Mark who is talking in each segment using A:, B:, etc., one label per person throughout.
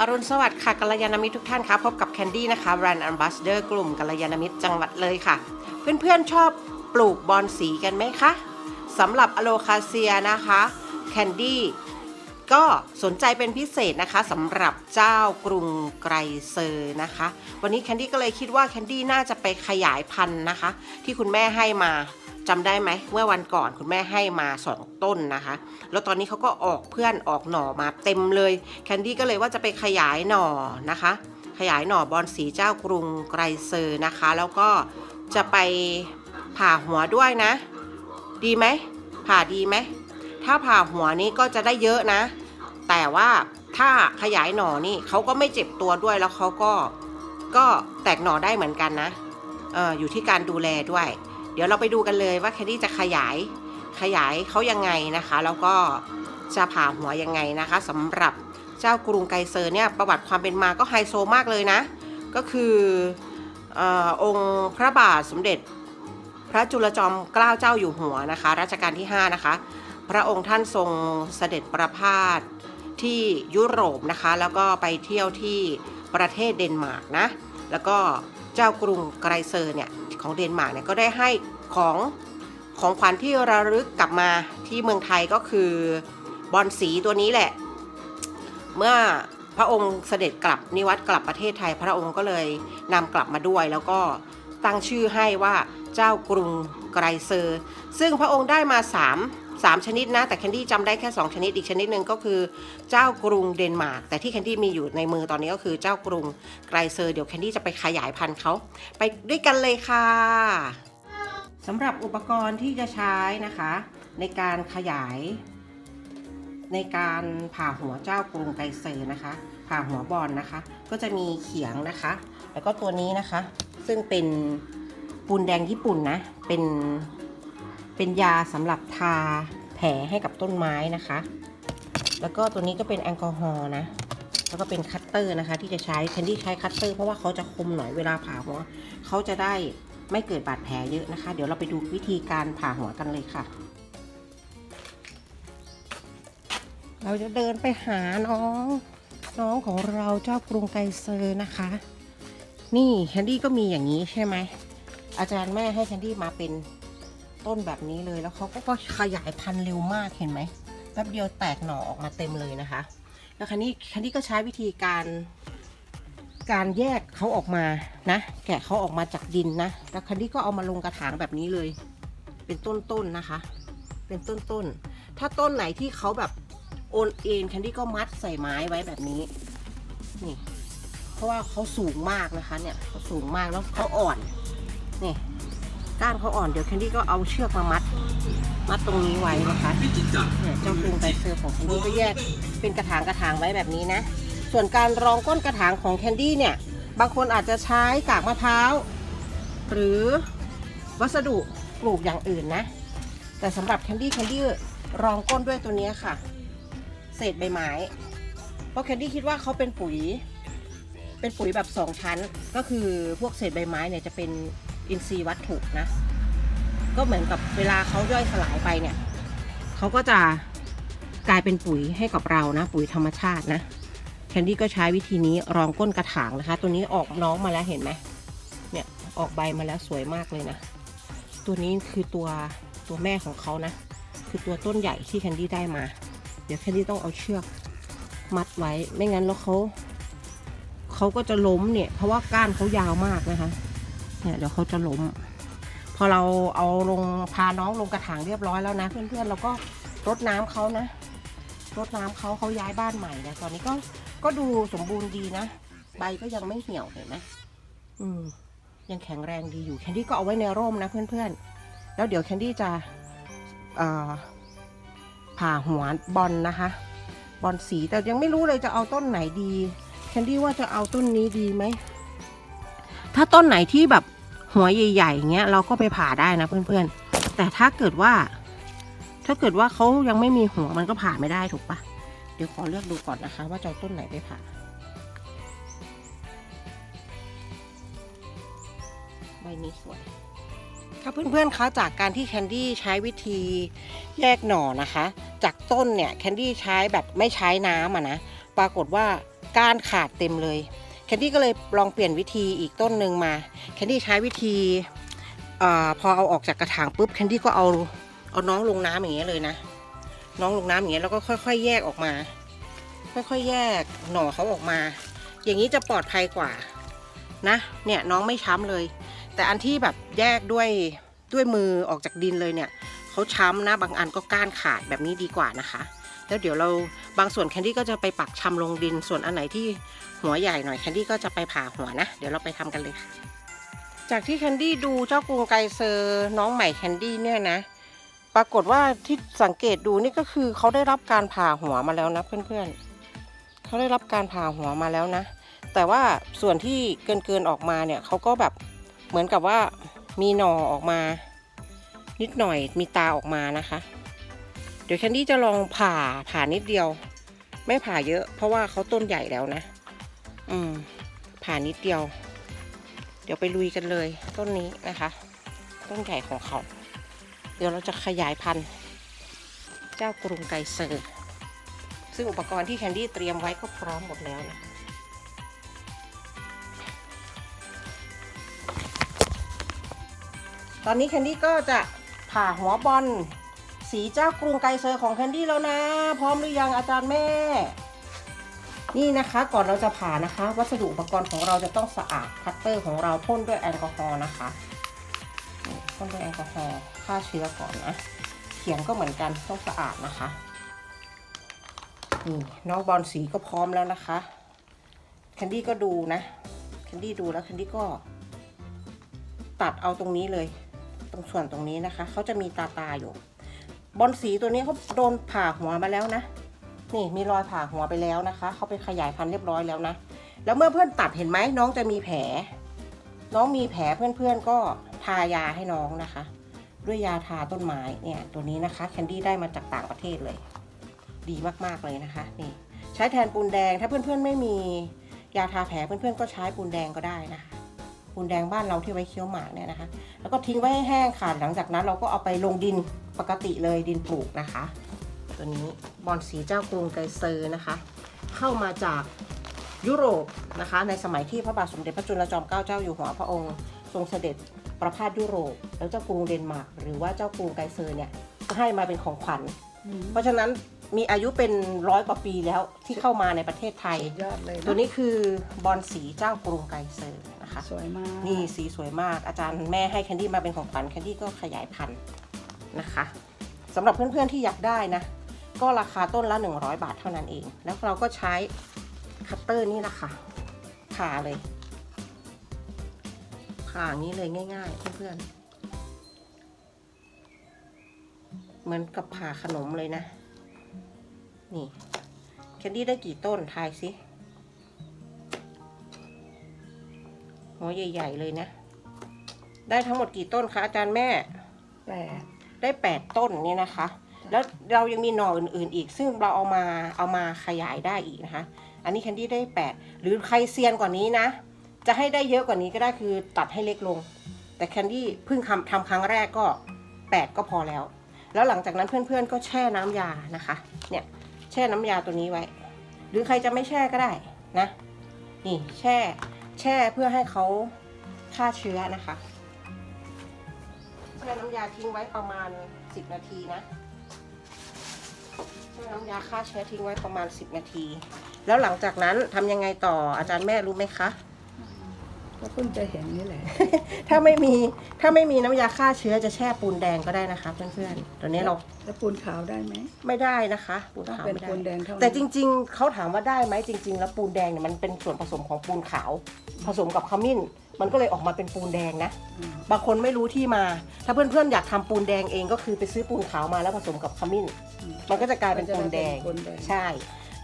A: อรุณสวัสดิ์ค่ะกัลยาณมิตรทุกท่านคะพบกับแคนดี้นะคะแบรนด์ a อ b บ s สเดอร์กลุ่มกัลยาณมิตรจังหวัดเลยค่ะ เพื่อนๆชอบปลูกบอนสีกันไหมคะสำหรับอโลคาเซียนะคะแคนดี้ก็สนใจเป็นพิเศษนะคะสำหรับเจ้ากรุงไกรเซอร์นะคะ วันนี้แคนดี้ก็เลยคิดว่าแคนดี้น่าจะไปขยายพันธุ์นะคะ ที่คุณแม่ให้มา จำได้ไหมเมื่อวันก่อนคุณแม่ให้มาสองต้นนะคะ แล้วตอนนี้เขาก็ออกเพื่อนออกหน่อมาเต็มเลย แคนดี้ก็เลยว่าจะไปขยายหน่อนะคะ ขยายหน่อบอนสีเจ้ากรุงไกรเซอร์นะคะ แล้วก็จะไปผ่าหัวด้วยนะ ดีไหมผ่าดีไหมถ้าผ่าหัวนี่ก็จะได้เยอะนะ แต่ว่าถ้าขยายหน่อนี่เขาก็ไม่เจ็บตัวด้วยแล้วเขาก็ก็แตกหน่อได้เหมือนกันนะอออยู่ที่การดูแลด้วย ดี๋ยวเราไปดูกันเลยว่าแคนดี้จะขยายขยายเขายังไงนะคะ แล้วก็จะผ่าหัวยังไงนะคะสำหรับเจ้ากรุงไกเซอร์เนี่ยประวัติความเป็นมาก็ไฮโซมากเลยนะ ก็คือออองค์พระบาทสมเด็จ พระจุลจอมเกล้าเจ้าอยู่หัวนะคะรัชกาลที่ 5 นะคะ พระองค์ท่านทรงเสด็จประพาสที่ยุโรปนะคะ แล้วก็ไปเที่ยวที่ประเทศเดนมาร์กนะ แล้วก็ เจ้ากรุงไกรเซอร์เนี่ยของเดนมาร์กเนี่ยก็ได้ให้ของของขวัญที่ระลึกกลับมาที่เมืองไทยก็คือบอลสีตัวนี้แหละ เมื่อพระองค์เสด็จกลับนิวัตกลับประเทศไทย พระองค์ก็เลยนำกลับมาด้วย แล้วก็ตั้งชื่อให้ว่าเจ้ากรุงไกรเซอร์ ซึ่งพระองค์ได้มา3 3 ชนิดนะ แต่แคนดี้จำได้แค่ 2 ชนิดอีกชนิดหนึ่งก็คือเจ้ากรุงเดนมาร์กแต่ที่แคนดี้มีอยู่ในมือตอนนี้ก็คือเจ้ากรุงไกรเซอร์เดี๋ยวแคนดี้จะไปขยายพันธุ์เขาไปด้วยกันเลยค่ะสำหรับอุปกรณ์ที่จะใช้นะคะ ในการขยาย ในการผ่าหัวเจ้ากรุงไกรเซอร์นะคะ ผ่าหัวบอลนะคะ ก็จะมีเขียงนะคะ แล้วก็ตัวนี้นะคะ ซึ่งเป็นปูนแดงญี่ปุ่นนะเป็น เป็นยาสำหรับทาแผลให้กับต้นไม้นะคะ แล้วก็ตัวนี้ก็เป็นแอลกอฮอล์นะ แล้วก็เป็นคัตเตอร์นะคะ ที่จะใช้แคนดี้ใช้คัตเตอร์เพราะว่าเขาจะคมหน่อยเวลาผ่าหัวเขาจะได้ไม่เกิดบาดแผลเยอะนะคะ เดี๋ยวเราไปดูวิธีการผ่าหัวกันเลยค่ะ เราจะเดินไปหาน้องน้องของเราเจ้ากรุงไกเซอร์นะคะ นี่แคนดี้ก็มีอย่างนี้ใช่ไหมอาจารย์แม่ให้แคนดี้มาเป็น ต้นแบบนี้เลยแล้วเขาก็ขยายพันธุ์เร็วมากเห็นไหมแป๊บเดียวแตกหน่อออกมาเต็มเลยนะคะ แล้วคันนี้แคนดี้ก็ใช้วิธีการ การแยกเขาออกมานะ แกะเขาออกมาจากดินนะแล้วคันดี้ก็เอามาลงกระถางแบบนี้เลย เป็นต้นๆนนะคะ เป็นต้นๆถ้าต้นไหนที่เขาแบบโอนเอ็นแคนดี้ก็มัดใส่ไม้ไว้แบบนี้นี่เพราะว่าเขาสูงมากนะคะเนี่ยเขาสูงมากแล้วเขาอ่อนนี่ ก้านเขาอ่อนเดี๋ยวแคนดี้ก็เอาเชือกมามัด มัดตรงนี้ไว้นะคะเนี่ยเจ้ากรุงไกรเซอร์ของแคนดี้ก็แยกเป็นกระถางกระถางไว้แบบนี้นะ ส่วนการรองก้นกระถางของแคนดี้เนี่ย บางคนอาจจะใช้กากมะพร้าวหรือวัสดุปลูกอย่างอื่นนะ แต่สำหรับแคนดี้แคนดี้รองก้นด้วยตัวนี้ค่ะ เศษใบไม้ เพราะแคนดี้คิดว่าเขาเป็นปุ๋ย เป็นปุ๋ยแบบสองชั้น ก็คือพวกเศษใบไม้เนี่ยจะเป็น อินทรีย์วัตถุนะ ก็เหมือนกับเวลาเขาย่อยสลายไปเนี่ยเขาก็จะกลายเป็นปุ๋ยให้กับเรานะ ปุ๋ยธรรมชาตินะแคนดี้ก็ใช้วิธีนี้รองก้นกระถางนะคะ ตัวนี้ออกน้องมาแล้วเห็นไหมเนี่ยออกใบมาแล้วสวยมากเลยนะ ตัวนี้คือตัวตัวแม่ของเขานะ คือตัวต้นใหญ่ที่แคนดี้ได้มา เดี๋ยวแคนดี้ต้องเอาเชือกมัดไว้ไม่งั้นแล้วเขาเขาก็จะล้มเนี่ย เพราะว่าก้านเขายาวมากนะคะ เนี่ยเดี๋ยวเขาจะล้ม พอเราเอาลงพาน้องลงกระถางเรียบร้อยแล้วนะ เพื่อนๆเราก็รดน้ำเขานะรดน้ำเขาเขาย้ายบ้านใหม่นะตอนนี้ก็ก็ดูสมบูรณ์ดีนะ ใบก็ยังไม่เหี่ยวเห็นไหมอืมยังแข็งแรงดีอยู่แคนดี้ก็เอาไว้ในร่มนะเพื่อนๆ แล้วเดี๋ยวแคนดี้จะเอ่อผ่าหัวบอลนะคะ บอลสีแต่ยังไม่รู้เลยจะเอาต้นไหนดี แคนดี้ว่าจะเอาต้นนี้ดีไหม ถ้าต้นไหนที่แบบ หัวใหญ่ๆอย่างเงี้ยเราก็ไปผ่าได้นะเพื่อนๆ แต่ถ้าเกิดว่า ถ้าเกิดว่าเขายังไม่มีหัวมันก็ผ่าไม่ได้ถูกปะเดี๋ยวขอเลือกดูก่อนนะคะ ว่าจะเอาต้นไหนไปผ่าใบนี้สวยครับเพื่อนๆคะจากการที่แคนดี้ใช้วิธีแยกหน่อนะคะ จากต้นเนี่ยแคนดี้ใช้แบบไม่ใช้น้ำอะนะปรากฏว่าก้านขาดเต็มเลย แคนดี้ก็เลยลองเปลี่ยนวิธีอีกต้นหนึ่งมาแคนดี้ใช้วิธีอพอเอาออกจากกระถางปุ๊บแคนดี้ก็เอาเอาน้องลงน้ำอย่างเงี้ยเลยนะ น้องลงน้ำอย่างเงี้ยแล้วก็ค่อย ๆ แยกออกมา ค่อยๆแยกหน่อเขาออกมา อย่างนี้จะปลอดภัยกว่านะ เนี่ยน้องไม่ช้ำเลย แต่อันที่แบบแยกด้วยด้วยมือออกจากดินเลยเนี่ยเขาช้ำนะบางอันก็ก้านขาดแบบนี้ดีกว่านะคะ แล้วเดี๋ยวเราบางส่วนแคนดี้ก็จะไปปักชำลงดิน ส่วนอันไหนที่หัวใหญ่หน่อยแคนดี้ก็จะไปผ่าหัวนะ เดี๋ยวเราไปทำกันเลยค่ะ จากที่แคนดี้ดูเจ้ากรุงไกเซอร์น้องใหม่แคนดี้เนี่ยนะ ปรากฏว่าที่สังเกตดูนี่ก็คือเขาได้รับการผ่าหัวมาแล้วนะเพื่อนๆเขาได้รับการผ่าหัวมาแล้วนะ แต่ว่าส่วนที่เกินเกินๆออกมาเนี่ยเขาก็แบบเหมือนกับว่ามีหน่อออกมา นิดหน่อยมีตาออกมานะคะ เดี๋ยวแคนดี้จะลองผ่าผ่านิดเดียว ไม่ผ่าเยอะ เพราะว่าเขาต้นใหญ่แล้วนะ อืม ผ่านิดเดียว เดี๋ยวไปลุยกันเลย ต้นนี้นะคะ ต้นใหญ่ของเขา เดี๋ยวเราจะขยายพันธุ์ เจ้ากรุงไกเซอร์ซึ่งอุปกรณ์ที่แคนดี้เตรียมไว้ก็พร้อมหมดแล้วนะตอนนี้แคนดี้ก็จะผ่าหัวบอล สีเจ้ากรุงไกเซอร์ของแคนดี้แล้วนะ พร้อมหรือยังอาจารย์แม่ นี่นะคะก่อนเราจะผ่านะคะ วัสดุอุปกรณ์ของเราจะต้องสะอาดคัตเตอร์ของเราพ่นด้วยแอลกอฮอล์นะคะพ่นด้วยแอลกอฮอล์ฆ่าเชื้อก่อนนะเขียงก็เหมือนกันต้องสะอาดนะคะนี่น้องบอลสีก็พร้อมแล้วนะคะแคนดี้ก็ดูนะแคนดี้ดูแล้วแคนดี้ก็ ตัดเอาตรงนี้เลย ตรงส่วนตรงนี้นะคะ เขาจะมีตาตาอยู่ บอลสีตัวนี้เขาโดนผ่าหัวมาแล้วนะ นี่มีรอยผ่าหัวไปแล้วนะคะเขาไปขยายพันธุ์เรียบร้อยแล้วนะ แล้วเมื่อเพื่อนตัดเห็นไหมน้องจะมีแผล น้องมีแผลเพื่อนๆก็ทายาให้น้องนะคะ ด้วยยาทาต้นไม้เนี่ยตัวนี้นะคะแคนดี้ได้มาจากต่างประเทศเลย ดีมากๆเลยนะคะนี่ใช้แทนปูนแดงถ้าเพื่อนๆไม่มียาทาแผลเพื่อนๆก็ใช้ปูนแดงก็ได้นะคะ ปูนแดงบ้านเราที่ไว้เคี้ยวหมากเนี่ยนะคะ แล้วก็ทิ้งไว้ให้แห้งค่ะ หลังจากนั้นเราก็เอาไปลงดินปกติเลยดินปลูกนะคะ ตัวนี้บอลสีเจ้ากรุงไกรเซอร์นะคะ เข้ามาจากยุโรปนะคะ ในสมัยที่พระบาทสมเด็จพระจุลจอมเกล้าเจ้าอยู่หัวพระองค์ ทรงเสด็จประพาสยุโรป แล้วเจ้ากรุงเดนมาร์กหรือว่าเจ้ากรุงไกรเซอร์เนี่ยก็ให้มาเป็นของขวัญ เพราะฉะนั้น มีอายุเป็นร้อยกว่าปีแล้วที่เข้ามาในประเทศไทย
B: ยอดเลยนะ
A: ตัวนี้คือบอลสีเจ้ากรุงไกรเซอร์นะคะ
B: สวยมาก
A: นี่สีสวยมากอาจารย์แม่ให้แคนดี้มาเป็นของขวัญแคนดี้ก็ขยายพันธุ์นะคะสำหรับเพื่อนๆที่อยากได้นะ ก็ราคาต้นละ 100 บาทเท่านั้นเอง แล้วเราก็ใช้คัตเตอร์นี่แหละค่ะผ่าเลยผ่าอย่างนี้เลยง่ายๆเพื่อนๆเหมือนกับผ่าขนมเลยนะ นี่แคนดี้ได้กี่ต้นทายสิหัวใหญ่ ๆ เลยนะ ได้ทั้งหมดกี่ต้นคะอาจารย์แม่
B: แปด
A: ได้8ต้นเนี่ยนะคะ แล้วเรายังมีหน่ออื่นๆ อีก ซึ่งเราเอามาเอามาขยายได้อีกนะคะ อันนี้แคนดี้ได้8หรือใครเซียนกว่านี้นะ จะให้ได้เยอะกว่านี้ก็ได้คือตัดให้เล็กลง แต่แคนดี้เพิ่งทำทำครั้งแรกก็8ก็พอแล้ว แล้วหลังจากนั้นเพื่อนๆก็แช่น้ำยานะคะ เนี่ยแช่น้ำยาตัวนี้ไว้ หรือใครจะไม่แช่ก็ได้นะ นี่แช่ แช่เพื่อให้เขาฆ่าเชื้อนะคะ แช่น้ำยาทิ้งไว้ประมาณ 10 นาทีนะแช่น้ำยาฆ่าเชื้อทิ้งไว้ประมาณ 10 นาที แล้วหลังจากนั้นทำยังไงต่ออาจารย์แม่รู้ไหมคะ
B: ก็เพิ่งจะเห็นนี่แหละ
A: ถ้าไม่มีถ้าไม่มีน้ำยาฆ่าเชื้อจะแช่ปูนแดงก็ได้นะคะเพื่อนๆตอนนี้เรา
B: แล้วปูนขาวได้ไหม
A: ไม่ได้นะคะ ปูน
B: ต้อง
A: ขาว
B: เป็น
A: ไม่ได้
B: ปูนแดงเท่านั้น
A: แต่จริง ๆเขาถามว่าได้ไหมจริง ๆ แล้วปูนแดงเนี่ยมันเป็นส่วนผสมของปูนขาว ผสมกับขมิ้น มันก็เลยออกมาเป็นปูนแดงนะ
B: อืม
A: บางคนไม่รู้ที่มา ถ้าเพื่อนๆอยากทำปูนแดงเองก็คือไปซื้อปูนขาวมาแล้วผสมกับขมิ้น
B: อืม
A: มันก็จะกลายเป็นปูนแดง
B: ปูนแดง
A: ใช่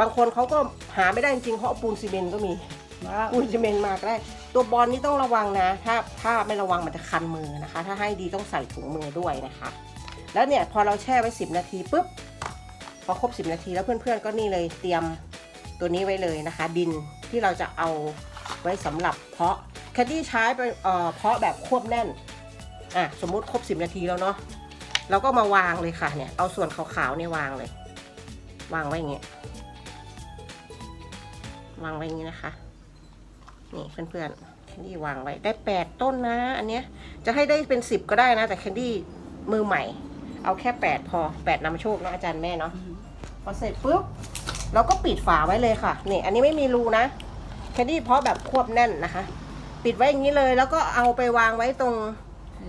A: บางคนเขาก็หาไม่ได้จริงๆเพราะเอาปูนซีเมนต์ก็มี
B: ว้าว
A: ปูนซีเมนมาก็ได้ ตัวบอลนี่ต้องระวังนะ ถ้าถ้าไม่ระวังมันจะคันมือนะคะ ถ้าให้ดีต้องใส่ถุงมือด้วยนะคะ แล้วเนี่ยพอเราแช่ไว้ 10 นาทีปุ๊บพอครบ 10 นาทีแล้วเพื่อนๆก็นี่เลยเตรียมตัวนี้ไว้เลยนะคะ ดินที่เราจะเอาไว้สำหรับเพาะแคดดี้ใช้ไปเอ่อเพาะแบบควบแน่นอะสมมุติครบ 10 นาทีแล้วเนาะเราก็มาวางเลยค่ะเนี่ยเอาส่วนขาวๆเนี่ยวางเลย วางไว้อย่างเงี้ยวางไว้อย่างนี้นะคะ นี่เพื่อนๆแคนดี้วางไว้ได้แปดต้นนะ อันเนี้ยจะให้ได้เป็นสิบก็ได้นะ แต่แคนดี้มือใหม่ เอาแค่แปดพอแปดนำโชคเนาะอาจารย์แม่เนาะพอเสร็จปุ๊บเราก็ปิดฝาไว้เลยค่ะนี่อันนี้ไม่มีรูนะแคนดี้เพราะแบบควบแน่นนะคะ ปิดไว้อย่างนี้เลยแล้วก็เอาไปวางไว้ตรง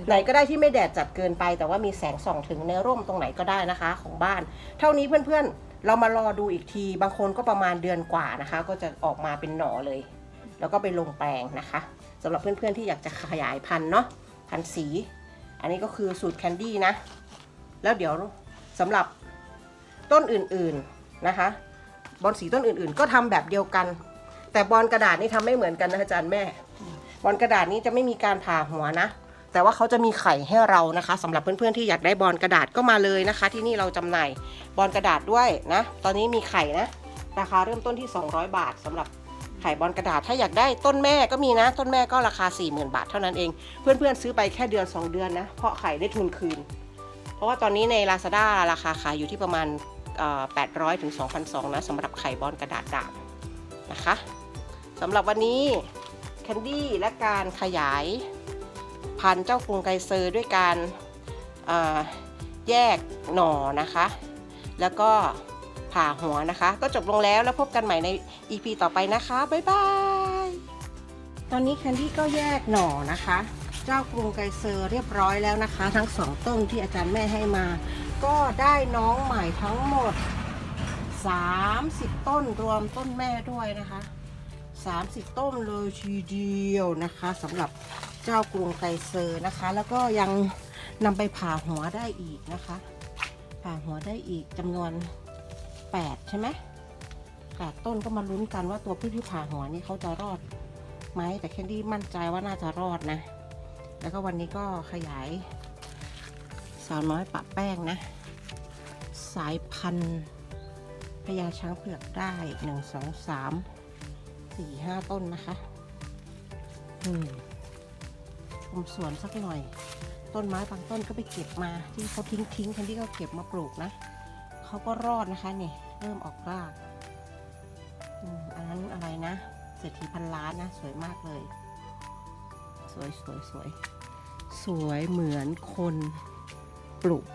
A: ไหนก็ได้ที่ไม่แดดจัดเกินไป แต่ว่ามีแสงส่องถึงในร่มตรงไหนก็ได้นะคะ ของบ้าน เท่านี้เพื่อนๆ เรามารอดูอีกที บางคนก็ประมาณเดือนกว่านะคะ ก็จะออกมาเป็นหน่อเลย แล้วก็ไปลงแปลงนะคะสำหรับเพื่อนๆที่อยากจะขยายพันธุ์เนาะพันธุ์สี อันนี้ก็คือสูตรแคนดี้นะ แล้วเดี๋ยวสำหรับต้นอื่นๆนะคะ บอลสีต้นอื่นๆ ก็ทำแบบเดียวกัน แต่บอลกระดาษนี่ทำไม่เหมือนกันนะอาจารย์แม่ บอลกระดาษนี้จะไม่มีการผ่าหัวนะแต่ว่าเขาจะมีไข่ให้เรานะคะสำหรับเพื่อนๆที่อยากได้บอลกระดาษก็มาเลยนะคะ ที่นี่เราจำหน่ายบอลกระดาษด้วยนะ ตอนนี้มีไข่นะ ราคาเริ่มต้นที่ 200 บาทสำหรับ ไข่บอลกระดาษถ้าอยากได้ต้นแม่ก็มีนะ ต้นแม่ก็ราคา 40,000 บาทเท่านั้นเอง เพื่อนๆซื้อไปแค่เดือน 2 เดือนนะ เพราะไข่ได้ทุนคืน เพราะว่าตอนนี้ใน Lazada ราคาขายอยู่ที่ประมาณ 800ถึง2,200นะสำหรับไข่บอลกระดาษด่างนะคะสำหรับวันนี้แคนดี้และการขยายพันธุ์เจ้ากรุงไกเซอร์ด้วยการแยกหน่อนะคะ แล้วก็ ผ่าหัวนะคะ ก็จบลงแล้วแล้วพบกันใหม่ใน EP ต่อไปนะคะ บ๊ายบาย ตอนนี้แคนดี้ก็แยกหน่อนะคะ เจ้ากรุงไกเซอร์เรียบร้อยแล้วนะคะ ทั้งสองต้นที่อาจารย์แม่ให้มา ก็ได้น้องใหม่ทั้งหมด 30 ต้นรวมต้นแม่ด้วยนะคะ 30 ต้นเลยทีเดียวนะคะสำหรับเจ้ากรุงไกเซอร์นะคะ แล้วก็ยังนำไปผ่าหัวได้อีกนะคะ ผ่าหัวได้อีกจำนวน 8 ใช่ไหมแปดต้นก็มาลุ้นกันว่าตัวพืชที่ผ่าหัวนี่เขาจะรอดไหมแต่แคนดี้มั่นใจว่าน่าจะรอดนะ แล้วก็วันนี้ก็ขยายสาวน้อยปะแป้งนะ สายพันธุ์พญาช้างเผือกได้หนึ่งสองสามสี่ห้าต้นนะคะ อืมชมสวนสักหน่อย ต้นไม้บางต้นก็ไปเก็บมาที่เขาทิ้งทิ้งๆคันที่เขาเก็บมาปลูกนะ เขาก็รอดนะคะนี่เริ่มออกรากอันนั้นอะไรนะเศรษฐีพันล้านนะ สวยมากเลย สวยสวยสวยสวยเหมือนคนปลูก